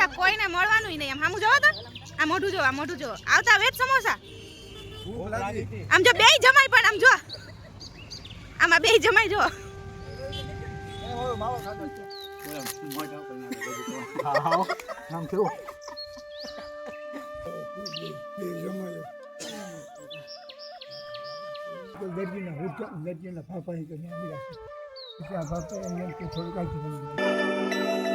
સમોસા કોઈને મળવાનું નહીં. આમ સામું જોવો તો. આ મોઢું જો આ મોઢું જો આવતા વેજ સમોસા. આમ જો બેય જમાય પણ, આમ જો. આમાં બેય જમાય જો દર્દીના દર્દીના કરીને ફાફા એમ કે થોડુંક કાઢી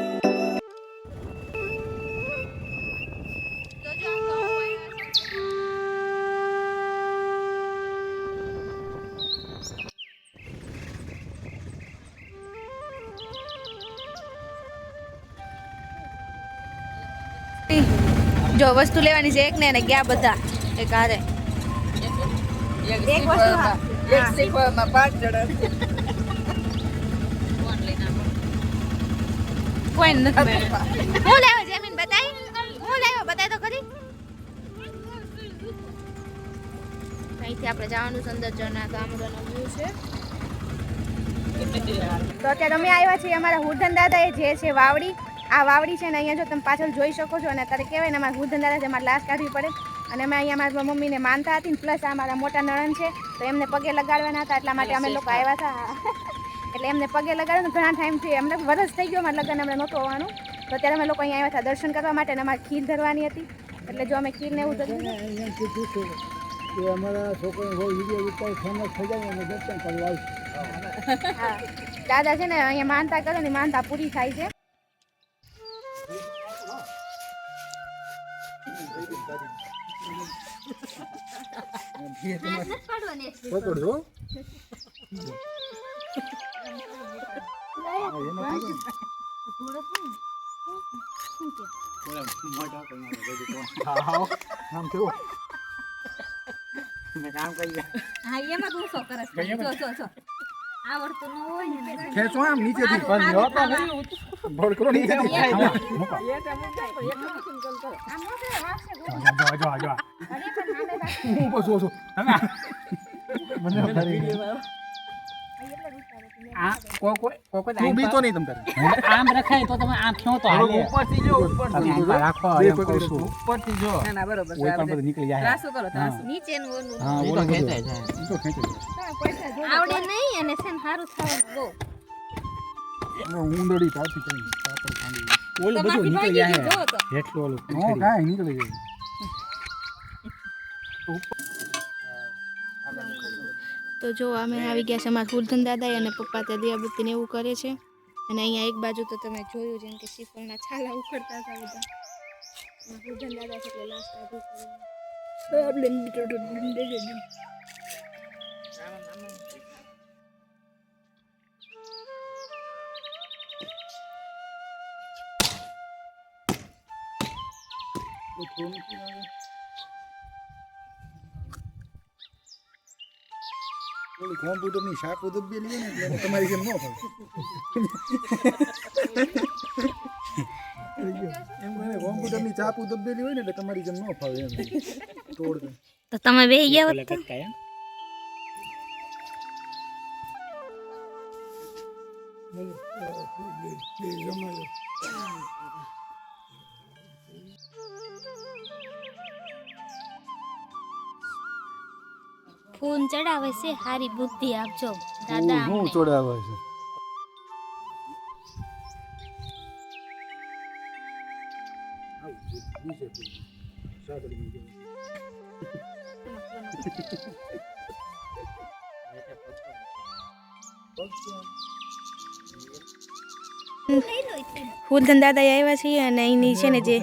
જો વસ્તુ લેવાની છે એક ને એને ગયા બધા. એક હારે હા. હા. કોઈ નથી હું લાવ્યો જમીન બતાય હું લાવ્યો બતાય તો ખરી. અહીંથી આપણે જવાનું જના ગામડાનો વ્યૂ છે. તો અત્યારે અમે આવ્યા છીએ અમારા હુરધન દાદા એ જે છે વાવડી. આ વાવડી છે ને અહીંયા જો તમે પાછળ જોઈ શકો છો અને અત્યારે કહેવાય ને અમારે દાદા છે અમારે લાશ કાઢવી પડે. અને અમે અહીંયા મારા મમ્મીને માનતા હતી પ્લસ આ મારા મોટા નણંદ છે તો એમને પગે લગાડવાના હતા એટલા માટે અમે લોકો આવ્યા હતા. એટલે એમને પગે લગાડ્યું ઘણા ટાઈમથી એમને વરસ થઈ ગયો અમારા લગ્ન અમને નહોતું આવવાનું. તો અત્યારે અમે લોકો અહીંયા આવ્યા હતા દર્શન કરવા માટે અને અમારે ખીર ધરવાની હતી. એટલે જો અમે ખીર ને એવું ધર્યું કે અમારા છોકરાને હોય વીડિયો ઉપર ફેમસ થઈ જાય અને દર્શન કરવા આવશે. દાદા છે ને અહીંયા માનતા કરે ને માનતા પૂરી થાય છે. પકડજો નામ કેવું હા એમાં તું શું કરસ જો જો જો. આવડતું ન હોય ને ખેંચો આમ નીચેથી. પણ જો તો નહીં ભોળ કરો નીચેથી. આમાં મૂકો. જો જો જો હું બસ છું. મને ફરી આ કોઈ કોઈ કોઈ કોઈ તું નહીં તમ તારે. આમ રખાય તો તમે આમ થયો તો હાલે ઉપરથી જો રાખો બે ઉપરથી કોઈ પણ બધું નીકળી જાય. હા. નીચેનું ઓલું. હા ઈ તો ઓલું ખેંચાય. બધું. તો ખેંચાય. આવડે નહીં અને છે સારું થવાનું બહુ હવે ઊંડળી કરી. પાપડ ખાંડી. ઓલું બધું નીકળી જાય. ગયું, જો તો. જેટલું ઓલું કાંઈ નીકળી ગયું તો જો, અમે આવી ગયા છે અમારા ફૂલધન દાદા અને પપ્પા ત્યાં દિયાબત્તીને એવું કરે છે. અને અહીંયા એક બાજુ તો તમે જોયું જેમ કે શ્રીફળના છાલા ઉખડતા હતા બધા. ફૂલધન દાદા છે એટલે લાસ્ટ આધું ઓલી કોમ્પ્યુટરની શાક ઉદબી હોય ને એટલે તમારી જેમ ન ફાવે એમ મને કોમ્પ્યુટરની ચાપ ઉદબેલી હોય ને એટલે તમારી જેમ ન ફાવે એમ. તોડ તો તમે બે ગયા ઓલા કટકાય, ફોન ચડાવે છે હારી બુદ્ધિ આપજો. દાદા હું ચડાવે છે. ફૂલધન દાદા આવ્યા છીએ અને અહીંની છે ને જે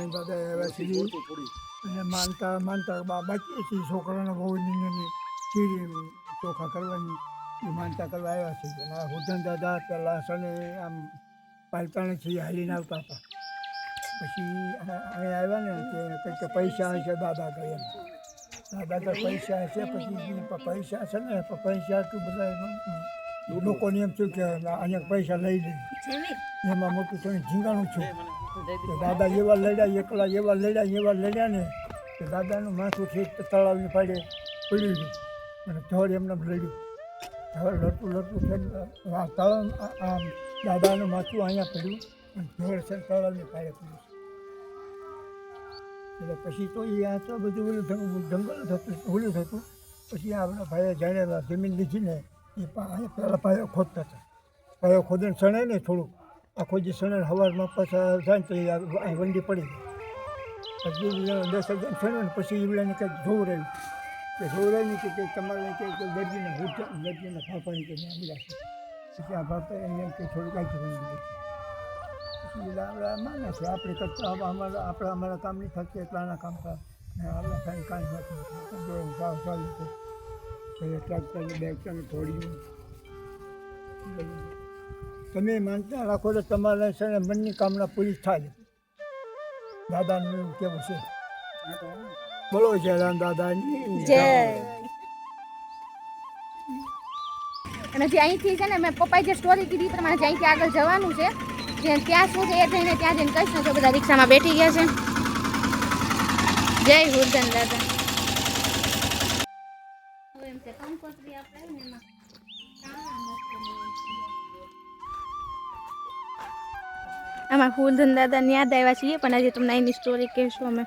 માનતા માનતા બાબા છોકરાના બહુ ખીરી ચોખા કરવાની એ માનતા કરવા આવ્યા છે. અને આ હુધન દાદા પહેલાં સને આમ પાલતાણેથી હાલીને આવતા હતા. પછી અહીં આવ્યા ને કે કંઈક કે પૈસા હશે દાદા કહે એમ. દાદા તો પૈસા હશે પછી પૈસા છે ને પૈસા તું બધા લોકોને એમ થયું કે અહીંયા પૈસા લઈ લે. એમાં મોટું તમે ઝીંગાણું છું. કે દાદા એવા લડ્યા એકલા એવા લડ્યા એવા લડ્યા ને કે દાદાનું માથું છે તળાવની પાડે પડી ગયું. અને ધડ એમને લડ્યું હવે લડતું લડતું છે આ આમ દાદાનું માથું અહીંયા પડ્યું અને ધડ છે તળાવની પાડે પડ્યું એટલે પછી તો એ આ તો બધું ઓલું જંગ- જંગલ થતું ઓલું થતું પછી આપણા ભાઈએ જાણે જમીન લીધી ને એ પહેલાં પાયો ખોદતા હતા પાયો ખોદીને સણે ને થોડુંક આખો જે સણે હવારમાં પાછા જાય તો વંડી પડી ગઈ પછી દસ હજાર ને પછી ઈવડાને કંઈક જોવું રહ્યું કે નહીં કે તમારે કે દર્દીને ભૂત દર્દીને ફાફાની કે ત્યાં છે. પછી આ ફાફા એમ કે થોડુંક આગળ વળી ગયું પછી આપણે માને છે, આપણે કરતા અમારા આપણા અમારા કામ નહીં થશે એટલાના કામ થાય આપણે કાંઈ કાંઈ નથી જો સાવ ચાલુ છે પછી ટ્રેક્ટર બેક્ટરને થોડી તમે માનતા રાખો તો તમારે છે ને મનની કામના પૂરી થાય. દાદાનું કેવું છે. બોલો જયરામ દાદાની જય. અને જે અહીંથી છે ને મેં પપ્પાએ જે સ્ટોરી કીધી પ્રમાણે જે અહીંથી આગળ જવાનું છે. જે ત્યાં શું છે એ જઈને ત્યાં જઈને કહીશ ને તો બધા રિક્ષામાં બેઠી ગયા છે. જય હુરધન દાદા. હવે એમ કે કંકોત્રી આપણે ને એમાં કાણા નાખીને આમાં હુરધન દાદાને યાદ આવ્યા છીએ પણ હજી તમને એની સ્ટોરી કહેશું અમે.